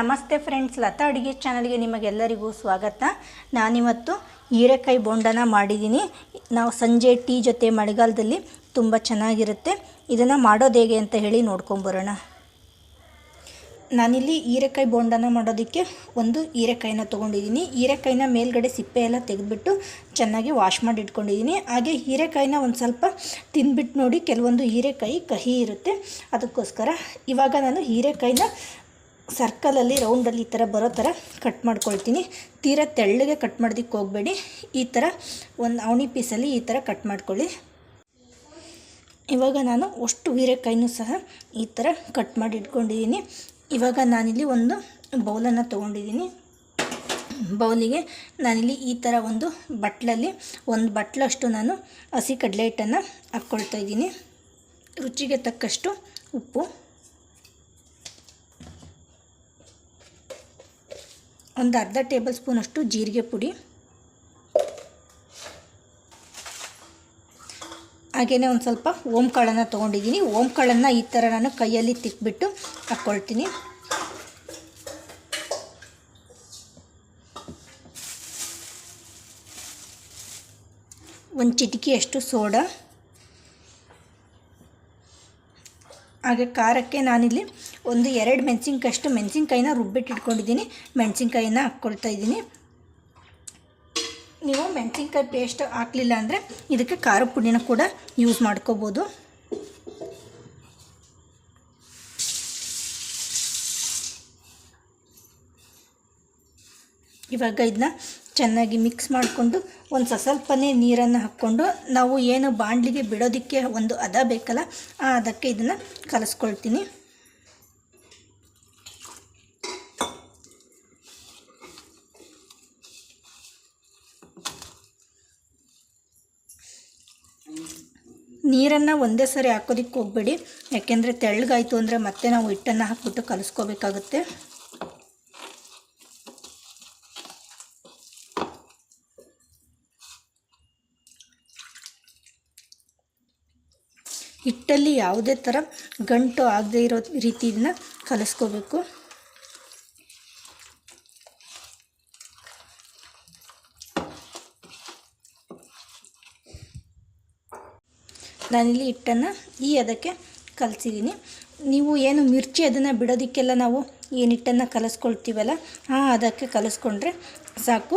ನಮಸ್ತೆ ಫ್ರೆಂಡ್ಸ್, ಲತಾ ಅಡುಗೆ ಚಾನಲ್ಗೆ ನಿಮಗೆಲ್ಲರಿಗೂ ಸ್ವಾಗತ. ನಾನಿವತ್ತು ಹೀರೆಕಾಯಿ ಬೋಂಡನ ಮಾಡಿದ್ದೀನಿ. ನಾವು ಸಂಜೆ ಟೀ ಜೊತೆ ಮಳೆಗಾಲದಲ್ಲಿ ತುಂಬ ಚೆನ್ನಾಗಿರುತ್ತೆ. ಇದನ್ನು ಮಾಡೋದು ಹೇಗೆ ಅಂತ ಹೇಳಿ ನೋಡ್ಕೊಂಬರೋಣ ನಾನಿಲ್ಲಿ ಹೀರೆಕಾಯಿ ಬೋಂಡನ ಮಾಡೋದಕ್ಕೆ ಒಂದು ಹೀರೆಕಾಯಿನ ತೊಗೊಂಡಿದ್ದೀನಿ. ಹೀರೆಕಾಯಿನ ಮೇಲ್ಗಡೆ ಸಿಪ್ಪೆ ಎಲ್ಲ ತೆಗೆದುಬಿಟ್ಟು ಚೆನ್ನಾಗಿ ವಾಶ್ ಮಾಡಿ ಇಟ್ಕೊಂಡಿದ್ದೀನಿ. ಹಾಗೆ ಹೀರೆಕಾಯಿನ ಒಂದು ಸ್ವಲ್ಪ ತಿಂದ್ಬಿಟ್ಟು ನೋಡಿ, ಕೆಲವೊಂದು ಹೀರೆಕಾಯಿ ಕಹಿ ಇರುತ್ತೆ. ಅದಕ್ಕೋಸ್ಕರ ಇವಾಗ ನಾನು ಹೀರೆಕಾಯಿನ ಸರ್ಕಲಲ್ಲಿ ರೌಂಡಲ್ಲಿ ಈ ಥರ ಬರೋ ಥರ ಕಟ್ ಮಾಡ್ಕೊಳ್ತೀನಿ. ತೀರ ತೆಳ್ಳಗೆ ಕಟ್ ಮಾಡೋದಕ್ಕೆ ಹೋಗಬೇಡಿ. ಈ ಥರ ಒಂದು ಅವಣಿ ಪೀಸಲ್ಲಿ ಈ ಥರ ಕಟ್ ಮಾಡ್ಕೊಳ್ಳಿ. ಇವಾಗ ನಾನು ಅಷ್ಟು ಹೀರೆಕಾಯಿನೂ ಸಹ ಈ ಥರ ಕಟ್ ಮಾಡಿ ಇಟ್ಕೊಂಡಿದ್ದೀನಿ. ಇವಾಗ ನಾನಿಲ್ಲಿ ಒಂದು ಬೌಲನ್ನು ತೊಗೊಂಡಿದ್ದೀನಿ. ಬೌಲಿಗೆ ನಾನಿಲ್ಲಿ ಈ ಥರ ಒಂದು ಬಟ್ಲಲ್ಲಿ ಒಂದು ಬಟ್ಲಷ್ಟು ನಾನು ಹಸಿ ಕಡಲೆ ಹಿಟ್ಟನ್ನು ಹಾಕ್ಕೊಳ್ತಾ ಇದ್ದೀನಿ. ರುಚಿಗೆ ತಕ್ಕಷ್ಟು ಉಪ್ಪು. ಒಂದು ಅರ್ಧ ಟೇಬಲ್ ಸ್ಪೂನಷ್ಟು ಜೀರಿಗೆ ಪುಡಿ. ಹಾಗೆಯೇ ಒಂದು ಸ್ವಲ್ಪ ಓಮ್ ಕಾಳನ್ನು ತೊಗೊಂಡಿದ್ದೀನಿ. ಓಮ್ ಕಾಳನ್ನು ಈ ಥರ ನಾನು ಕೈಯಲ್ಲಿ ತಿಕ್ಬಿಟ್ಟು ಹಾಕ್ಕೊಳ್ತೀನಿ. ಒಂದು ಚಿಟಿಕೆಯಷ್ಟು ಸೋಡಾ. ಹಾಗೆ ಖಾರಕ್ಕೆ ನಾನಿಲ್ಲಿ ಒಂದು ಎರಡು ಮೆಣಸಿನ್ಕಾಯಷ್ಟು ಮೆಣಸಿನ್ಕಾಯಿನ ರುಬ್ಬಿಟ್ಟು ಇಟ್ಕೊಂಡಿದ್ದೀನಿ ಮೆಣಸಿನ್ಕಾಯಿನ ಹಾಕ್ಕೊಳ್ತಾ ಇದ್ದೀನಿ. ನೀವು ಮೆಣಸಿನ್ಕಾಯಿ ಪೇಸ್ಟ್ ಹಾಕಲಿಲ್ಲ ಅಂದರೆ ಇದಕ್ಕೆ ಖಾರ ಪುಡಿನ ಕೂಡ ಯೂಸ್ ಮಾಡ್ಕೋಬೋದು. ಇವಾಗ ಇದನ್ನ ಚೆನ್ನಾಗಿ ಮಿಕ್ಸ್ ಮಾಡಿಕೊಂಡು ಒಂದು ಸ್ವಲ್ಪನೇ ನೀರನ್ನು ಹಾಕ್ಕೊಂಡು ನಾವು ಏನು ಬಾಣಲಿಗೆ ಬಿಡೋದಕ್ಕೆ ಒಂದು ಹದ ಬೇಕಲ್ಲ, ಆ ಅದಕ್ಕೆ ಇದನ್ನು ಕಲಿಸ್ಕೊಳ್ತೀನಿ. ನೀರನ್ನು ಒಂದೇ ಸರಿ ಹಾಕೋದಕ್ಕೆ ಹೋಗಬೇಡಿ, ಯಾಕೆಂದರೆ ತೆಳ್ಳಗಾಯಿತು ಅಂದರೆ ಮತ್ತೆ ನಾವು ಹಿಟ್ಟನ್ನು ಹಾಕ್ಬಿಟ್ಟು ಕಲಿಸ್ಕೋಬೇಕಾಗುತ್ತೆ. ಹಿಟ್ಟಲ್ಲಿ ಯಾವುದೇ ಥರ ಗಂಟು ಆಗದೇ ಇರೋ ರೀತಿಯನ್ನು ಕಲಿಸ್ಕೋಬೇಕು. ನಾನಿಲ್ಲಿ ಹಿಟ್ಟನ್ನು ಈ ಅದಕ್ಕೆ ಕಲಸಿದ್ದೀನಿ. ನೀವು ಏನು ಮಿರ್ಚಿ ಅದನ್ನು ಬಿಡೋದಕ್ಕೆಲ್ಲ ನಾವು ಏನು ಹಿಟ್ಟನ್ನು ಕಲಸ್ಕೊಳ್ತೀವಲ್ಲ, ಆ ಅದಕ್ಕೆ ಕಲಸ್ಕೊಂಡ್ರೆ ಸಾಕು.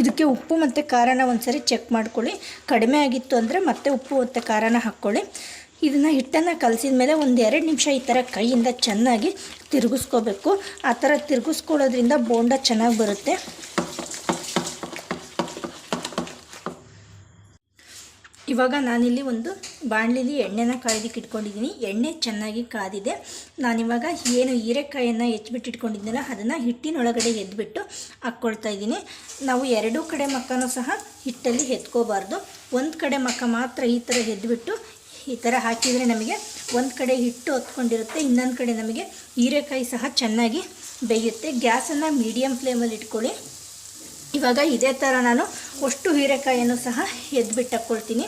ಇದಕ್ಕೆ ಉಪ್ಪು ಮತ್ತು ಖಾರನ ಒಂದು ಸರಿ ಚೆಕ್ ಮಾಡ್ಕೊಳ್ಳಿ. ಕಡಿಮೆ ಆಗಿತ್ತು ಅಂದರೆ ಮತ್ತೆ ಉಪ್ಪು ಮತ್ತು ಖಾರನ ಹಾಕ್ಕೊಳ್ಳಿ. ಇದನ್ನು ಹಿಟ್ಟನ್ನು ಕಲಸಿದ ಮೇಲೆ ಒಂದು ಎರಡು ನಿಮಿಷ ಈ ಥರ ಕೈಯಿಂದ ಚೆನ್ನಾಗಿ ತಿರುಗಿಸ್ಕೋಬೇಕು. ಆ ಥರ ತಿರುಗಿಸ್ಕೊಳ್ಳೋದ್ರಿಂದ ಬೋಂಡ ಚೆನ್ನಾಗಿ ಬರುತ್ತೆ. ಇವಾಗ ನಾನಿಲ್ಲಿ ಒಂದು ಬಾಣಲಿಲಿ ಎಣ್ಣೆನ ಕಾಯ್ದಕ್ಕೆ ಇಟ್ಕೊಂಡಿದ್ದೀನಿ. ಎಣ್ಣೆ ಚೆನ್ನಾಗಿ ಕಾದಿದೆ. ನಾನಿವಾಗ ಏನು ಹೀರೆಕಾಯನ್ನು ಹೆಚ್ಚಿಬಿಟ್ಟು ಇಟ್ಕೊಂಡಿದ್ದೀನಲ್ಲ ಅದನ್ನು ಹಿಟ್ಟಿನೊಳಗಡೆ ಎದ್ಬಿಟ್ಟು ಹಾಕ್ಕೊಳ್ತಾ ಇದ್ದೀನಿ. ನಾವು ಎರಡೂ ಕಡೆ ಮಕ್ಕನೂ ಸಹ ಹಿಟ್ಟಲ್ಲಿ ಎತ್ಕೋಬಾರ್ದು. ಒಂದು ಕಡೆ ಮಕ್ಕ ಮಾತ್ರ ಈ ಥರ ಎದ್ಬಿಟ್ಟು ಈ ಥರ ಹಾಕಿದರೆ ನಮಗೆ ಒಂದು ಕಡೆ ಹಿಟ್ಟು ಹೊತ್ಕೊಂಡಿರುತ್ತೆ, ಇನ್ನೊಂದು ಕಡೆ ನಮಗೆ ಹೀರೆಕಾಯಿ ಸಹ ಚೆನ್ನಾಗಿ ಬೇಯುತ್ತೆ. ಗ್ಯಾಸನ್ನು ಮೀಡಿಯಮ್ ಫ್ಲೇಮಲ್ಲಿ ಇಟ್ಕೊಳ್ಳಿ. ಇವಾಗ ಇದೇ ಥರ ನಾನು ಅಷ್ಟು ಹೀರೆಕಾಯಿಯನ್ನು ಸಹ ಎದ್ಬಿಟ್ಟು ಹಾಕ್ಕೊಳ್ತೀನಿ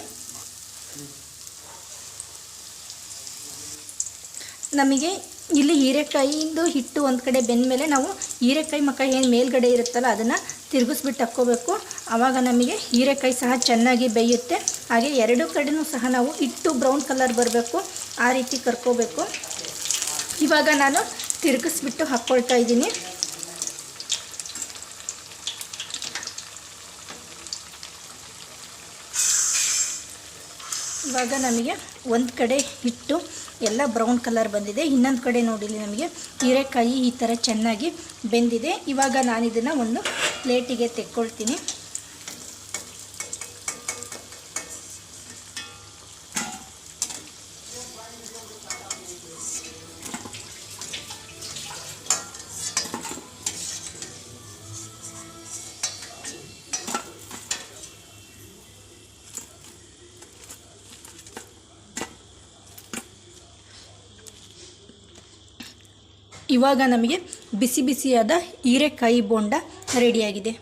ನಮಗೆ ಇಲ್ಲಿ ಹೀರೆಕಾಯಿಂದು ಹಿಟ್ಟು ಒಂದು ಕಡೆ ಬೆಂದ ಮೇಲೆ ನಾವು ಹೀರೆಕಾಯಿ ಮಕ್ಕ ಏನು ಮೇಲ್ಗಡೆ ಇರುತ್ತಲ್ಲ ಅದನ್ನು ತಿರುಗಿಸ್ಬಿಟ್ಟು ಹಾಕ್ಕೋಬೇಕು. ಆವಾಗ ನಮಗೆ ಹೀರೆಕಾಯಿ ಸಹ ಚೆನ್ನಾಗಿ ಬೇಯುತ್ತೆ. ಹಾಗೆ ಎರಡು ಕಡೆಯೂ ಸಹ ನಾವು ಹಿಟ್ಟು ಬ್ರೌನ್ ಕಲರ್ ಬರಬೇಕು. ಆ ರೀತಿ ಕರ್ಕೋಬೇಕು. ಇವಾಗ ನಾನು ತಿರುಗಿಸ್ಬಿಟ್ಟು ಹಾಕ್ಕೊಳ್ತಾ ಇದ್ದೀನಿ. ಇವಾಗ ನಮಗೆ ಒಂದು ಕಡೆ ಹಿಟ್ಟು ಎಲ್ಲ ಬ್ರೌನ್ ಕಲರ್ ಬಂದಿದೆ. ಇನ್ನೊಂದು ಕಡೆ ನೋಡಿಲಿ ನಮಗೆ ಹೀರೆಕಾಯಿ ಈ ಥರ ಚೆನ್ನಾಗಿ ಬೆಂದಿದೆ. ಇವಾಗ ನಾನು ಇದನ್ನು ಒಂದು ಪ್ಲೇಟಿಗೆ ತೆಕ್ಕೊಳ್ತೀನಿ. ಇವಾಗ ನಮಗೆ ಬಿಸಿ ಬಿಸಿಯಾದ ಹೀರೆಕಾಯಿ ಬೋಂಡ ರೆಡಿಯಾಗಿದೆ